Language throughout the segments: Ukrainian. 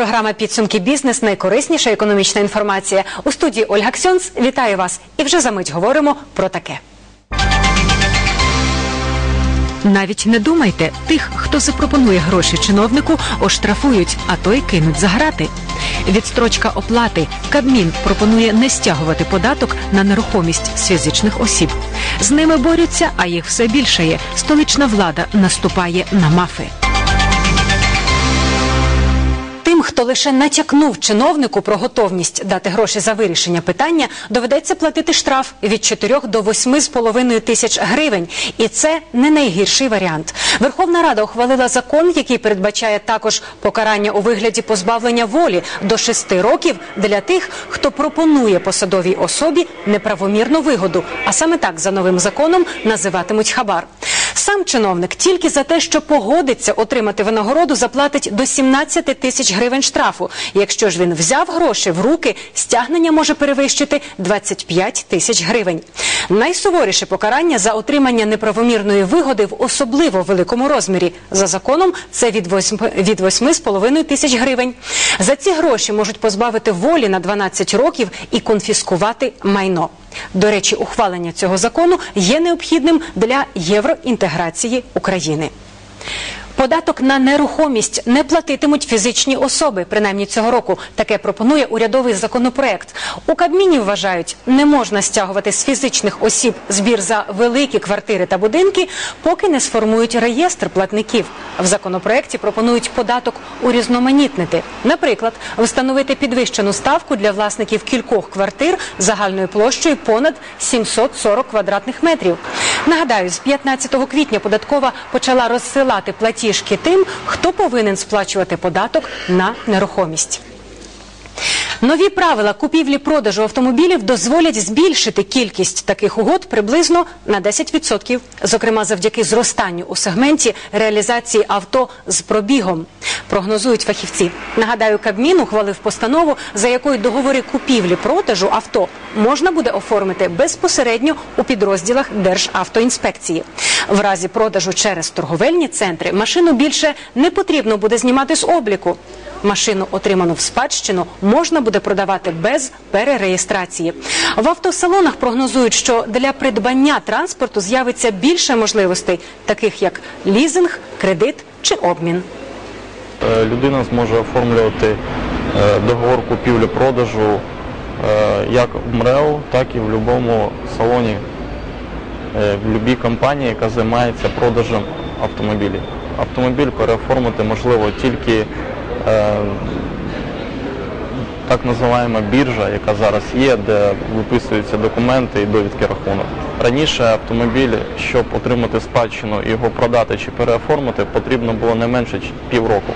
програма Підсумки бізнес найкорисніша економічна інформація. У студії Ольга Ксьонц. Вітаю вас. І вже за мить говоримо про таке. Навіть не думайте, тих, хто запропонує гроші чиновнику, оштрафують, а той кинуть за грати. Відстрочка оплати Кабмін пропонує не стягувати податок на нерухомість з фізичних осіб. З ними борються, а їх все більшає. Столична влада наступає на мафи. Тим, хто лише натякнув чиновнику про готовність дати гроші за вирішення питання, доведеться платити штраф від 4 до 8,5 тисяч гривень. І це не найгірший варіант. Верховна Рада ухвалила закон, який передбачає також покарання у вигляді позбавлення волі до 6 років для тих, хто пропонує посадовій особі неправомірну вигоду. А саме так за новим законом називатимуть хабар. Сам чиновник тільки за те, що погодиться отримати винагороду, заплатить до 17 тисяч гривень штрафу. Якщо ж він взяв гроші в руки, стягнення може перевищити 25 тисяч гривень. Найсуворіше покарання за отримання неправомірної вигоди в особливо великому розмірі. За законом це від 8 від 8,5 тисяч гривень. За ці гроші можуть позбавити волі на 12 років і конфіскувати майно. До речі, ухвалення цього закону є необхідним для євроінтеграції України. Податок на нерухомість не платитимуть фізичні особи, принаймні цього року. Таке пропонує урядовий законопроект. У Кабміні вважають, не можна стягувати з фізичних осіб збір за великі квартири та будинки, поки не сформують реєстр платників. В законопроекті пропонують податок урізноманітнити. Наприклад, встановити підвищену ставку для власників кількох квартир загальною площею понад 740 квадратних метрів. Нагадаю, з 15 квітня податкова почала розсилати платіжки тим, хто повинен сплачувати податок на нерухомість. Нові правила купівлі-продажу автомобілів дозволять збільшити кількість таких угод приблизно на 10%, зокрема завдяки зростанню у сегменті реалізації авто з пробігом. Прогнозують фахівці. Нагадаю, Кабмін ухвалив постанову, за якою договори купівлі-продажу авто можна буде оформити безпосередньо у підрозділах Державтоінспекції. В разі продажу через торговельні центри машину більше не потрібно буде знімати з обліку. Машину, отриману в спадщину, можна буде продавати без перереєстрації. В автосалонах прогнозують, що для придбання транспорту з'явиться більше можливостей, таких як лізинг, кредит чи обмін. Е, Людина зможе оформлювати е, договор купівлі-продажу е, як в МРЕО, так і в будь-якому салоні, в будь-якій компанії, яка займається продажем автомобілів. Автомобіль переоформити можливо тільки так називаємо біржа, яка зараз є, де виписуються документи і довідки рахунок. Раніше автомобіль, щоб отримати спадщину і його продати чи переоформити, потрібно було не менше півроку.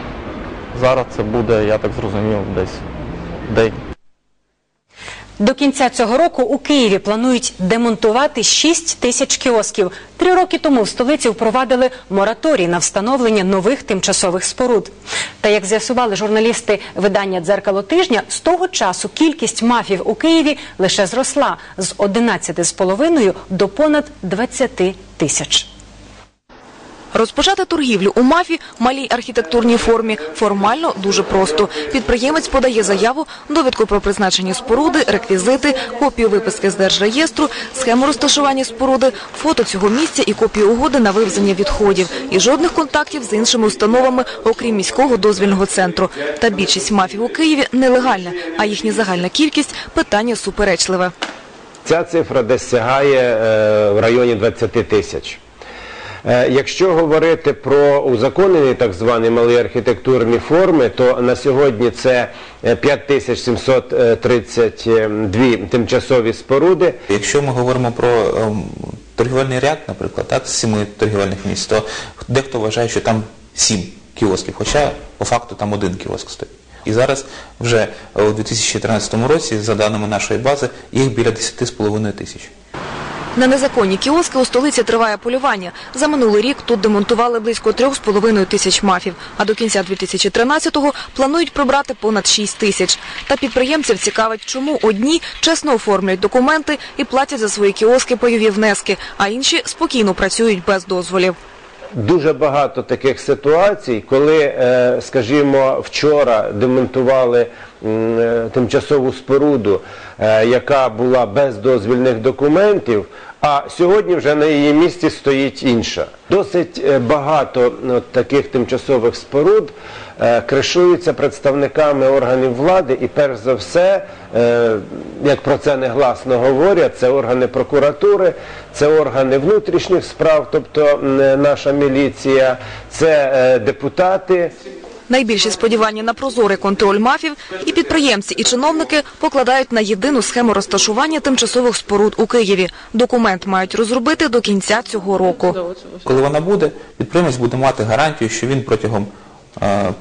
Зараз це буде, я так зрозумів, десь день. До кінця цього року у Києві планують демонтувати 6 тисяч кіосків. Три роки тому в столиці впровадили мораторій на встановлення нових тимчасових споруд. Та як з'ясували журналісти видання «Дзеркало тижня», з того часу кількість мафів у Києві лише зросла з 11,5 до понад 20 тисяч. Розпочати торгівлю у мафі малій архітектурній формі формально дуже просто. Підприємець подає заяву, довідку про призначені споруди, реквізити, копію виписки з держреєстру, схему розташування споруди, фото цього місця і копію угоди на вивезення відходів. І жодних контактів з іншими установами, окрім міського дозвільного центру. Та більшість мафів у Києві нелегальна, а їхня загальна кількість питання суперечливе. Ця цифра десь сягає е, в районі 20 тисяч. Е, Якщо говорити про узаконені так звані малі архітектурні форми, то на сьогодні це е, 5732 тимчасові споруди. Якщо ми говоримо про ем, торгівельний ряд, наприклад, так, з сіми торгівельних місць, то дехто вважає, що там сім кіосків, хоча по факту там один кіоск стоїть. І зараз вже у 2013 році, за даними нашої бази, їх біля 10,5 тисяч. На незаконні кіоски у столиці триває полювання. За минулий рік тут демонтували близько 3,5 тисяч мафів, а до кінця 2013-го планують прибрати понад 6 тисяч. Та підприємців цікавить, чому одні чесно оформлюють документи і платять за свої кіоски пайові внески, а інші спокійно працюють без дозволів. Дуже багато таких ситуацій, коли, е, скажімо, вчора демонтували е, тимчасову споруду, е, яка була без дозвільних документів, а сьогодні вже на її місці стоїть інша. Досить багато таких тимчасових споруд кришуються представниками органів влади, і перш за все, е, як про це негласно говорять, це органи прокуратури, це органи внутрішніх справ, тобто е, наша міліція, це е, депутати. Найбільші сподівання на прозорий контроль мафів і підприємці, і чиновники покладають на єдину схему розташування тимчасових споруд у Києві. Документ мають розробити до кінця цього року. Коли вона буде, підприємець буде мати гарантію, що він протягом е,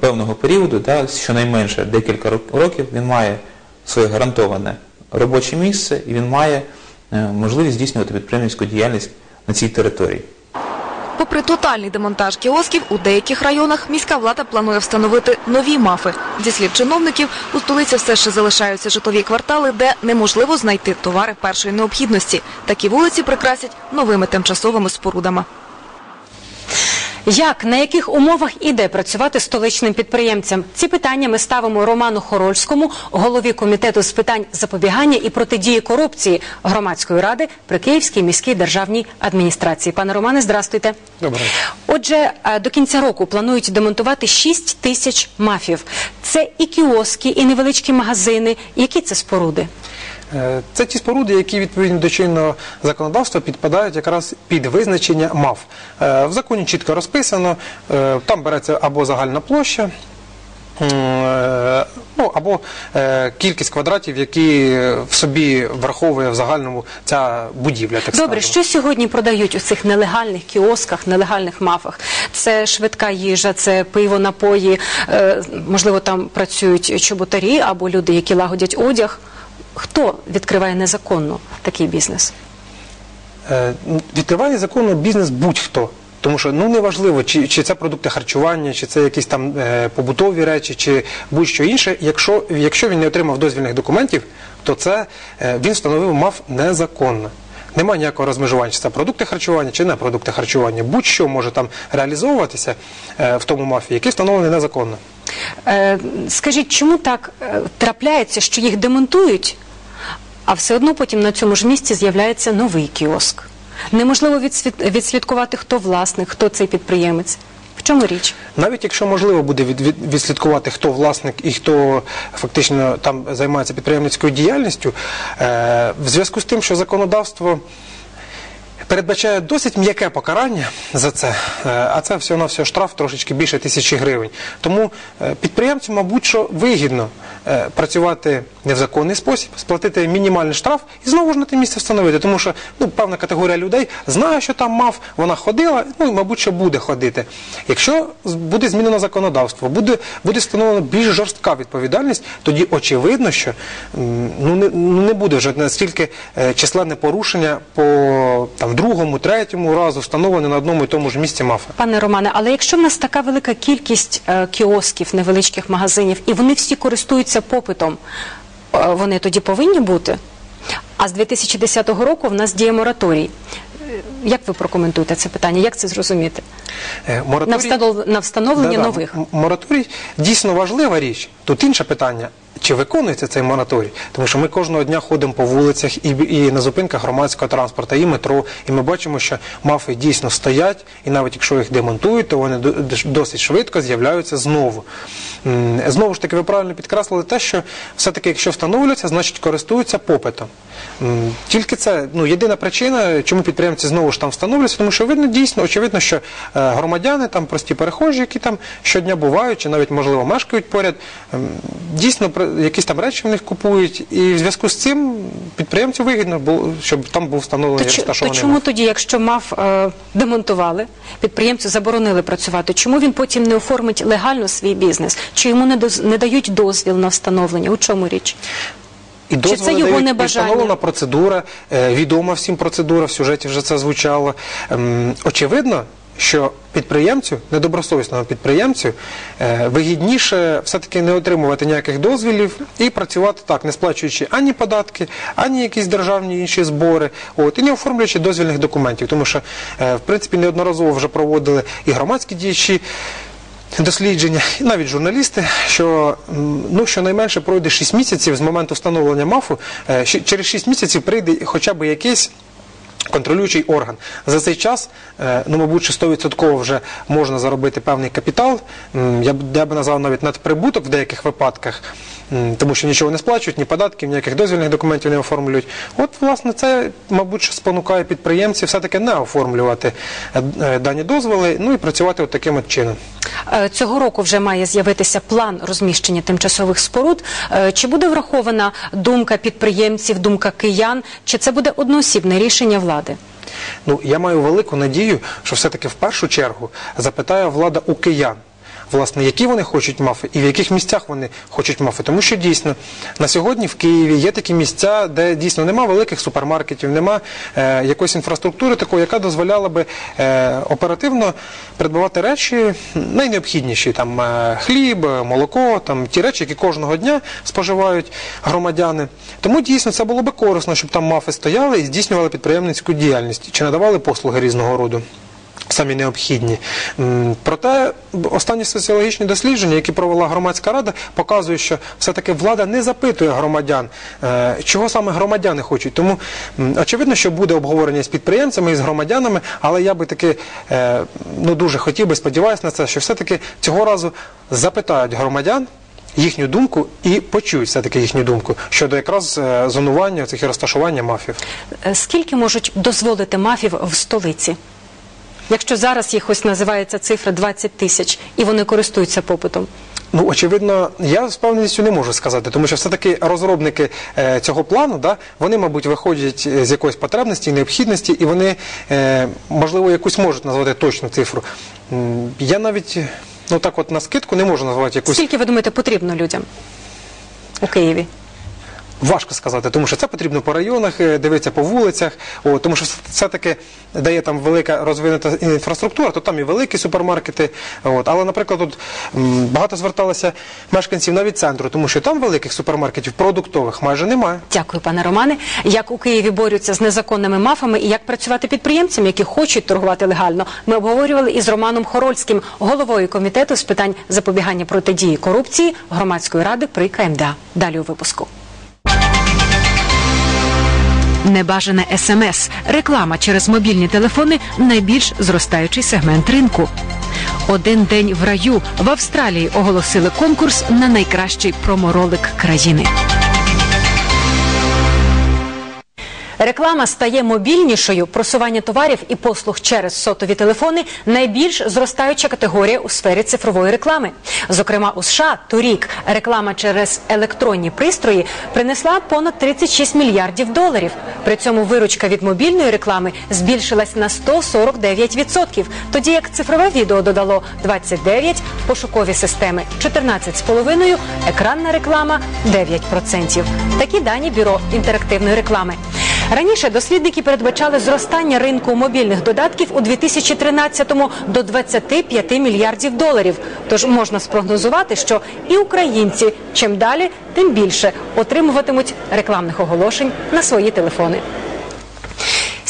певного періоду, да, щонайменше декілька років, він має своє гарантоване робоче місце і він має е, можливість здійснювати підприємницьку діяльність на цій території. Попри тотальний демонтаж кіосків, у деяких районах міська влада планує встановити нові мафи. Зі слів чиновників, у столиці все ще залишаються житлові квартали, де неможливо знайти товари першої необхідності. Такі вулиці прикрасять новими тимчасовими спорудами. Як на яких умовах іде працювати столичним підприємцям? Ці питання ми ставимо Роману Хорольському, голові комітету з питань запобігання і протидії корупції громадської ради при Київській міській державній адміністрації. Пане Романе, здрастуйте. Доброго. Отже, е, до кінця року планують демонтувати 6 тисяч мафів. Це і кіоски, і невеличкі магазини. Які це споруди? Е, Це ті споруди, які відповідно до чинного законодавства підпадають якраз під визначення МАФ. Е, В законі чітко розписано, е, там береться або загальна площа. Ну, або е, кількість квадратів, які в собі враховує в загальному ця будівля. Так Добре, скажемо. що сьогодні продають у цих нелегальних кіосках, нелегальних мафах? Це швидка їжа, це пиво, напої, е, можливо, там працюють чоботарі або люди, які лагодять одяг. Хто відкриває незаконно такий бізнес? Е, Відкриває законно бізнес будь-хто. Тому що ну неважливо, чи, чи це продукти харчування, чи це якісь там е, побутові речі, чи будь-що інше. Якщо, якщо він не отримав дозвільних документів, то це е, він встановив мав незаконно. Немає ніякого розмежування, чи це продукти харчування, чи не продукти харчування. Будь-що може там реалізовуватися е, в тому мафі, який встановлений незаконно. Е, скажіть, чому так е, трапляється, що їх демонтують, а все одно потім на цьому ж місці з'являється новий кіоск? Неможливо відслідкувати, хто власник, хто цей підприємець. В чому річ? Навіть якщо можливо буде від, від- відслідкувати, хто власник і хто фактично там займається підприємницькою діяльністю, е, в зв'язку з тим, що законодавство передбачає досить м'яке покарання за це, е, а це всього на всього штраф трошечки більше тисячі гривень. Тому е, підприємцю, мабуть, що вигідно е, працювати не в законний спосіб, сплатити мінімальний штраф і знову ж на те місце встановити. Тому що ну, певна категорія людей знає, що там мав, вона ходила, ну і, мабуть, що буде ходити. Якщо буде змінено законодавство, буде, буде встановлена більш жорстка відповідальність, тоді очевидно, що ну, не, ну, не буде вже настільки численне порушення по там, другому, третьому разу встановлене на одному і тому ж місці мафа. Пане Романе, але якщо в нас така велика кількість е, кіосків, невеличких магазинів, і вони всі користуються попитом, е, вони тоді повинні бути? А з 2010 року в нас діє мораторій. Е, Як ви прокоментуєте це питання? Як це зрозуміти? Е, На, встановлення Да-да, нових. Мораторій дійсно важлива річ. Тут інше питання. Чи виконується цей мораторій? Тому що ми кожного дня ходимо по вулицях і, і на зупинках громадського транспорту, і метро, і ми бачимо, що мафи дійсно стоять, і навіть якщо їх демонтують, то вони досить швидко з'являються знову. Знову ж таки, ви правильно підкреслили те, що все-таки, якщо встановлюється, значить користуються попитом. Тільки це ну, єдина причина, чому підприємці знову ж там встановлюються, тому що видно дійсно, очевидно, що е, громадяни, там прості перехожі, які там щодня бувають, чи навіть можливо мешкають поряд, дійсно якісь там речі в них купують, і в зв'язку з цим підприємцю вигідно було, щоб там був встановлений То, чи- то чому тоді, якщо мав е, демонтували, підприємцю заборонили працювати, чому він потім не оформить легально свій бізнес? Чи йому не, доз... не дають дозвіл на встановлення? У чому річ? І Чи це дозволи його дають, і встановлена процедура, е, відома всім процедура, в сюжеті вже це звучало. Ем, очевидно, що підприємцю, недобросовісному підприємцю, е, вигідніше все-таки не отримувати ніяких дозвілів і працювати так, не сплачуючи ані податки, ані якісь державні інші збори, от, і не оформлюючи дозвільних документів. Тому що, е, в принципі, неодноразово вже проводили і громадські діячі. Дослідження, і навіть журналісти, що ну щонайменше пройде 6 місяців з моменту встановлення МАФу, е, через 6 місяців прийде хоча б якийсь контролюючий орган. За цей час, е, ну, мабуть, що 100% вже можна заробити певний капітал, я б, я б назвав навіть надприбуток в деяких випадках, тому що нічого не сплачують, ні податків, ніяких дозвільних документів не оформлюють. От, власне, це, мабуть, спонукає підприємців все-таки не оформлювати е, е, дані дозволи, ну і працювати от таким от чином. Е, Цього року вже має з'явитися план розміщення тимчасових споруд. Чи буде врахована думка підприємців, думка киян, чи це буде одноосібне рішення влади? Ну, я маю велику надію, що все-таки в першу чергу запитає влада у киян. Власне, які вони хочуть мафи і в яких місцях вони хочуть мафи. Тому що дійсно на сьогодні в Києві є такі місця, де дійсно нема великих супермаркетів, нема е, якоїсь інфраструктури такої, яка дозволяла би е, оперативно придбавати речі найнеобхідніші там е, хліб, молоко, там ті речі, які кожного дня споживають громадяни. Тому дійсно це було би корисно, щоб там мафи стояли і здійснювали підприємницьку діяльність чи надавали послуги різного роду. Самі необхідні. Проте останні соціологічні дослідження, які провела громадська рада, показують, що все-таки влада не запитує громадян, е, чого саме громадяни хочуть. Тому очевидно, що буде обговорення з підприємцями і з громадянами, але я би таки е, ну, дуже хотів би, сподіваюся на це, що все-таки цього разу запитають громадян. Їхню думку і почують все-таки їхню думку щодо якраз е, зонування цих розташування мафів. Скільки можуть дозволити мафів в столиці? Якщо зараз їх ось називається цифра 20 тисяч, і вони користуються попитом. Ну, очевидно, я з певністю не можу сказати, тому що все-таки розробники е, цього плану, да, вони, мабуть, виходять е, з якоїсь потребності, необхідності, і вони, е, можливо, якусь можуть назвати точну цифру. Я навіть, ну так от на скидку не можу назвати якусь. Скільки ви думаєте потрібно людям у Києві? Важко сказати, тому що це потрібно по районах, е, дивитися по вулицях, о, тому що все- все-таки дає там велика розвинута інфраструктура, то там і великі супермаркети. От. Але, наприклад, тут багато зверталося мешканців навіть центру, тому що там великих супермаркетів продуктових майже немає. Дякую, пане Романе. Як у Києві борються з незаконними мафами і як працювати підприємцям, які хочуть торгувати легально, ми обговорювали із Романом Хорольським, головою комітету з питань запобігання протидії корупції громадської ради при КМДА. Далі у випуску. Небажане СМС, реклама через мобільні телефони найбільш зростаючий сегмент ринку. Один день в раю в Австралії оголосили конкурс на найкращий проморолик країни. Реклама стає мобільнішою. Просування товарів і послуг через сотові телефони найбільш зростаюча категорія у сфері цифрової реклами. Зокрема, у США торік реклама через електронні пристрої принесла понад 36 мільярдів доларів. При цьому виручка від мобільної реклами збільшилась на 149%, тоді як цифрове відео додало 29, пошукові системи 14,5, екранна реклама 9%. Такі дані бюро інтерактивної реклами. Раніше дослідники передбачали зростання ринку мобільних додатків у 2013-му до 25 мільярдів доларів. Тож можна спрогнозувати, що і українці чим далі, тим більше отримуватимуть рекламних оголошень на свої телефони.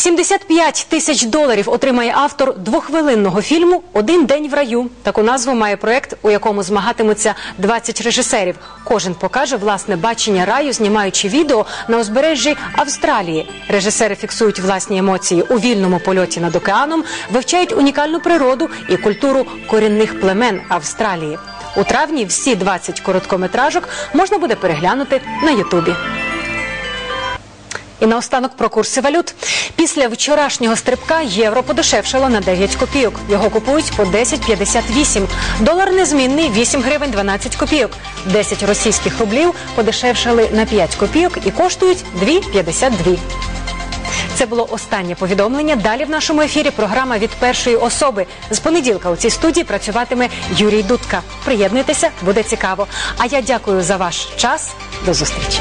75 тисяч доларів отримає автор двохвилинного фільму Один день в раю. Таку назву має проект, у якому змагатимуться 20 режисерів. Кожен покаже власне бачення раю, знімаючи відео на узбережжі Австралії. Режисери фіксують власні емоції у вільному польоті над океаном, вивчають унікальну природу і культуру корінних племен Австралії. У травні всі 20 короткометражок можна буде переглянути на Ютубі. І наостанок про курси валют. Після вчорашнього стрибка євро подешевшало на 9 копійок. Його купують по 10,58. Долар незмінний 8 гривень 12 копійок. 10 російських рублів подешевшали на 5 копійок і коштують 2,52. Це було останнє повідомлення. Далі в нашому ефірі програма від першої особи. З понеділка у цій студії працюватиме Юрій Дудка. Приєднуйтеся, буде цікаво. А я дякую за ваш час. До зустрічі.